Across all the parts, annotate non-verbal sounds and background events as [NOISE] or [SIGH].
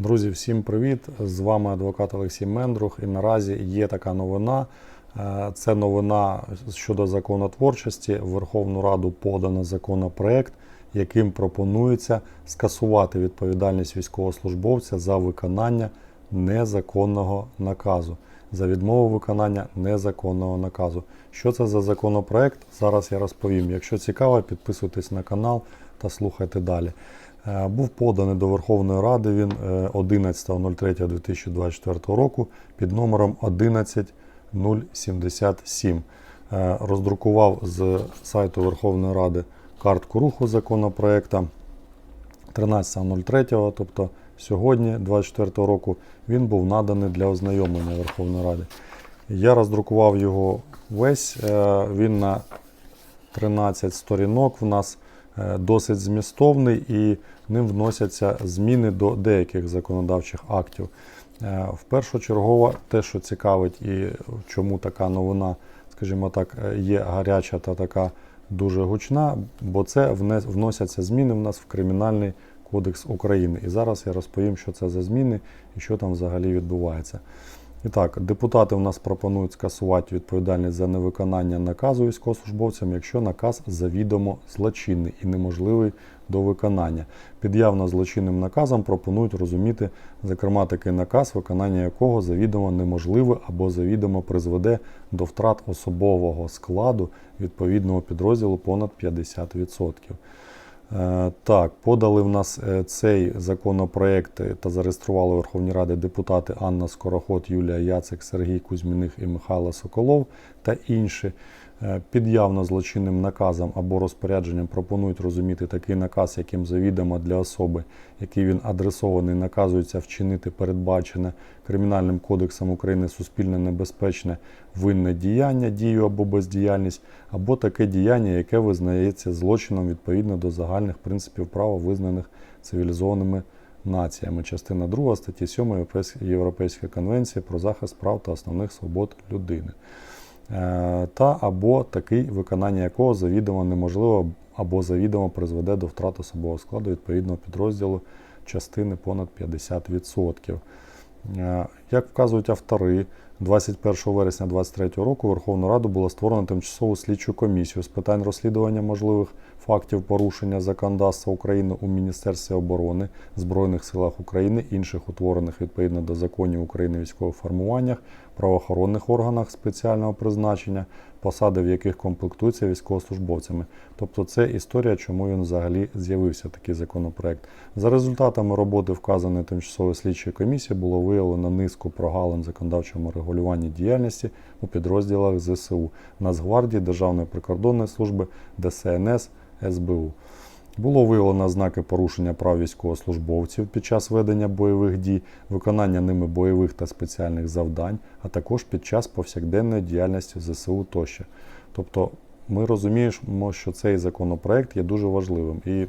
Друзі, всім привіт! З вами адвокат Олексій Мендрух. І наразі є така новина. Е, Це новина щодо законотворчості. В Верховну Раду подано законопроект, яким пропонується скасувати відповідальність військовослужбовця за виконання незаконного наказу, за відмову виконання незаконного наказу. Що це за законопроект? Зараз я розповім. Якщо цікаво, підписуйтесь на канал та слухайте далі. Е, Був поданий до Верховної Ради він е, 11.03.2024 року під номером 11077. Е, Роздрукував з сайту Верховної Ради картку руху законопроекта 13.03, тобто сьогодні, 24 року, він був наданий для ознайомлення Верховної Ради. Я роздрукував його весь, е, він на 13 сторінок в нас е, досить змістовний і ним вносяться зміни до деяких законодавчих актів. Е, Впершочергово те, що цікавить і чому така новина, скажімо так, е, є гаряча та така дуже гучна, бо це вносяться зміни в нас в Кримінальний кодекс України. І зараз я розповім, що це за зміни і що там взагалі відбувається. І так, депутати у нас пропонують скасувати відповідальність за невиконання наказу військовослужбовцям, якщо наказ завідомо злочинний і неможливий до виконання. Під явно злочинним наказом пропонують розуміти, зокрема, такий наказ, виконання якого завідомо неможливе або завідомо призведе до втрат особового складу відповідного підрозділу понад 50%. Е, Так, подали в нас е, цей законопроект е, та зареєстрували у Верховній Раді депутати Анна Скороход, Юлія Яцик, Сергій Кузьміних і Михайло Соколов та інші. Е, Під явно злочинним наказом або розпорядженням пропонують розуміти такий наказ, яким завідомо для особи, який він адресований, наказується вчинити передбачене Кримінальним кодексом України суспільне небезпечне винне діяння, дію або бездіяльність, або таке діяння, яке визнається злочином відповідно до загальних принципів права, визнаних цивілізованими націями. Частина 2 статті 7 Європейсь- Європейської конвенції про захист прав та основних свобод людини. Е, Та або такий, виконання якого завідомо неможливо або завідомо призведе до втрати особового складу відповідного підрозділу частини понад 50%. Е, Як вказують автори, 21 вересня 2023 року Верховну Раду було створено тимчасову слідчу комісію з питань розслідування можливих фактів порушення законодавства України у Міністерстві оборони, Збройних силах України, інших утворених відповідно до законів України військових формуваннях, правоохоронних органах спеціального призначення, посади в яких комплектуються військовослужбовцями. Тобто це історія, чому він взагалі з'явився такий законопроект. За результатами роботи вказаної тимчасової слідчої комісії було виявлено низку прогалин законодавчому регулюванні діяльності у підрозділах ЗСУ, Нацгвардії, Державної прикордонної служби, ДСНС, СБУ. Було виявлено знаки порушення прав військовослужбовців під час ведення бойових дій, виконання ними бойових та спеціальних завдань, а також під час повсякденної діяльності ЗСУ тощо. Тобто ми розуміємо, що цей законопроект є дуже важливим і,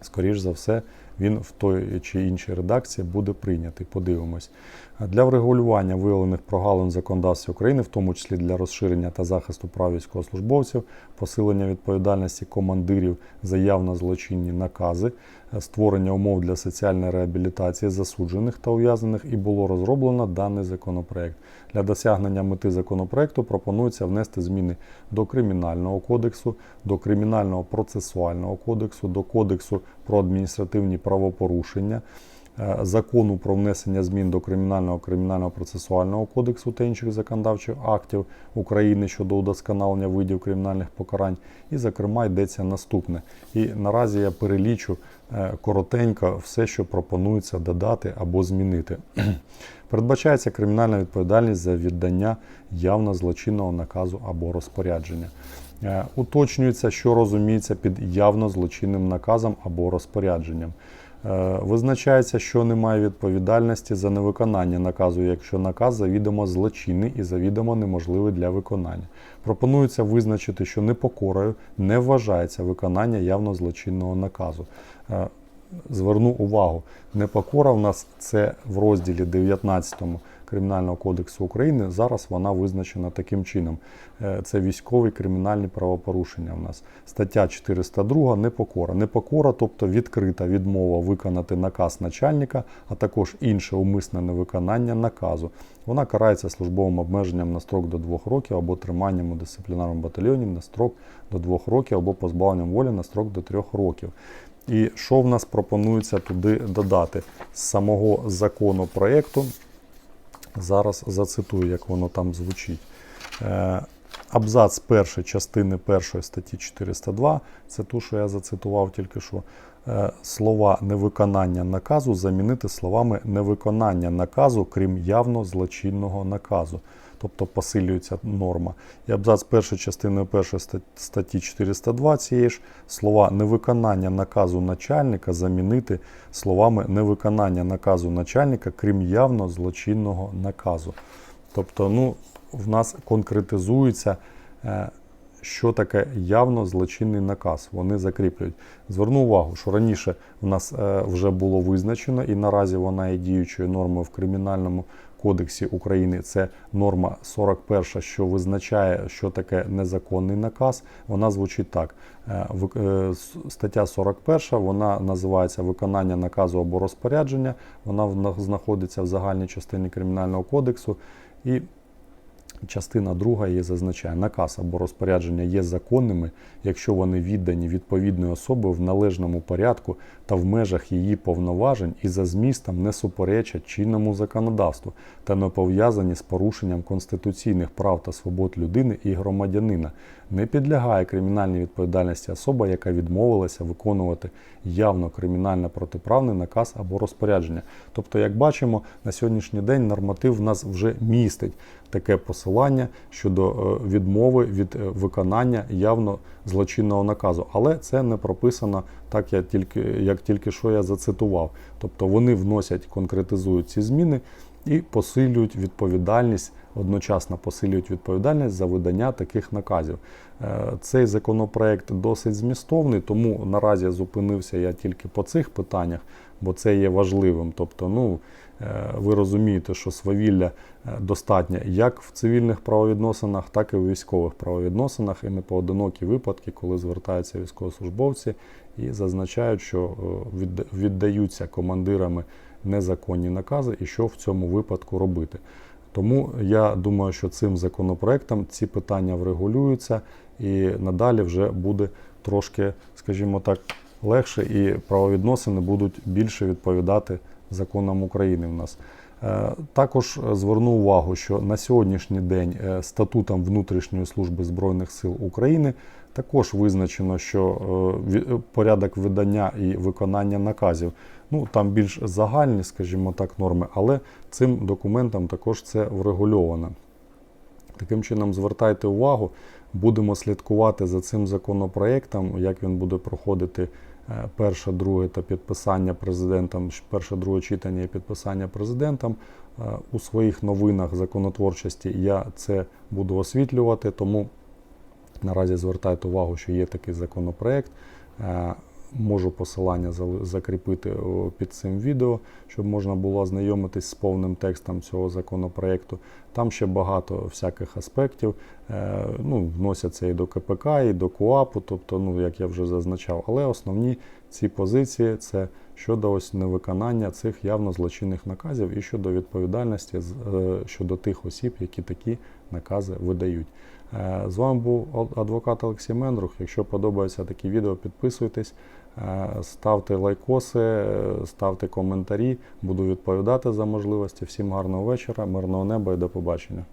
скоріш за все, він в той чи іншій редакції буде прийнятий. Подивимось. Для врегулювання виявлених прогалин в законодавстві України, в тому числі для розширення та захисту прав військовослужбовців, посилення відповідальності командирів за явно злочинні накази, створення умов для соціальної реабілітації засуджених та ув'язнених, і було розроблено даний законопроект. Для досягнення мети законопроекту пропонується внести зміни до Кримінального кодексу, до Кримінального процесуального кодексу, до Кодексу про адміністративні правопорушення. е, Закону про внесення змін до Кримінального кримінального процесуального кодексу та інших законодавчих актів України щодо удосконалення видів кримінальних покарань. І, зокрема, йдеться наступне. І наразі я перелічу е, коротенько все, що пропонується додати або змінити. [CLEARS THROAT] Передбачається кримінальна відповідальність за віддання явно злочинного наказу або розпорядження. Е, Уточнюється, що розуміється під явно злочинним наказом або розпорядженням. Е, Визначається, що немає відповідальності за невиконання наказу, якщо наказ завідомо злочинний і завідомо неможливий для виконання. Пропонується визначити, що непокорою не вважається виконання явно злочинного наказу. Е, Зверну увагу, непокора в нас це в розділі 19 Кримінального кодексу України. Зараз вона визначена таким чином. Е, Це військові кримінальні правопорушення. У нас стаття 402 непокора. Непокора, тобто відкрита відмова виконати наказ начальника, а також інше умисне невиконання наказу. Вона карається службовим обмеженням на строк до 2 років або триманням у дисциплінарному батальйоні на строк до 2 років або позбавленням волі на строк до 3 років. І що в нас пропонується туди додати з самого законопроекту? Зараз зацитую, як воно там звучить. Е, Абзац першої частини першої статті 402, це ту, що я зацитував тільки що. Е, Слова невиконання наказу замінити словами невиконання наказу, крім явно злочинного наказу. Тобто посилюється норма. І абзац першої частини першої статті 402 цієї ж слова невиконання наказу начальника замінити словами невиконання наказу начальника, крім явно злочинного наказу. Тобто, ну, в нас конкретизується, е, що таке явно злочинний наказ. Вони закріплюють. Зверну увагу, що раніше в нас е, вже було визначено, і наразі вона є діючою нормою в Кримінальному кодексі України. Це норма 41, що визначає, що таке незаконний наказ. Вона звучить так. Е, е, Стаття 41, вона називається виконання наказу або розпорядження. Вона знаходиться в загальній частині Кримінального кодексу. І Частина друга її зазначає, наказ або розпорядження є законними, якщо вони віддані відповідної особи в належному порядку та в межах її повноважень і за змістом не суперечать чинному законодавству та не пов'язані з порушенням конституційних прав та свобод людини і громадянина. Не підлягає кримінальній відповідальності особа, яка відмовилася виконувати явно кримінально протиправний наказ або розпорядження. Тобто, як бачимо, на сьогоднішній день норматив в нас вже містить таке посилання щодо е, відмови від е, виконання явно злочинного наказу. Але це не прописано так, як тільки, як тільки що я зацитував. Тобто вони вносять, конкретизують ці зміни і посилюють відповідальність, одночасно посилюють відповідальність за видання таких наказів. Е, Цей законопроект досить змістовний, тому наразі зупинився я тільки по цих питаннях, бо це є важливим. Тобто, ну, е, ви розумієте, що свавілля е, достатньо як в цивільних правовідносинах, так і в військових правовідносинах, і не поодинокі випадки, коли звертаються військовослужбовці і зазначають, що е, віддаються командирами незаконні накази і що в цьому випадку робити. Тому я думаю, що цим законопроектом ці питання врегулюються і надалі вже буде трошки, скажімо так, легше, і правовідносини будуть більше відповідати законам України в нас. Е, Також зверну увагу, що на сьогоднішній день е, статутом внутрішньої служби збройних сил України також визначено, що е, порядок видання і виконання наказів ну там більш загальні, скажімо так, норми, але цим документом також це врегульовано. Таким чином, звертайте увагу, будемо слідкувати за цим законопроектом, як він буде проходити перше, друге та підписання президентом, перше, друге читання і підписання президентом. Е, У своїх новинах законотворчості я це буду освітлювати, тому наразі звертайте увагу, що є такий законопроект. Можу посилання закріпити під цим відео, щоб можна було ознайомитись з повним текстом цього законопроекту. Там ще багато всяких аспектів. Е, ну, вносяться і до КПК, і до КУАПу, тобто, ну, як я вже зазначав. Але основні ці позиції це щодо ось невиконання цих явно злочинних наказів і щодо відповідальності е, щодо тих осіб, які такі накази видають. Е, З вами був адвокат Олексій Мендрух. Якщо подобаються такі відео, підписуйтесь, е, ставте лайкоси, ставте коментарі. Буду відповідати за можливості. Всім гарного вечора, мирного неба і до побачення.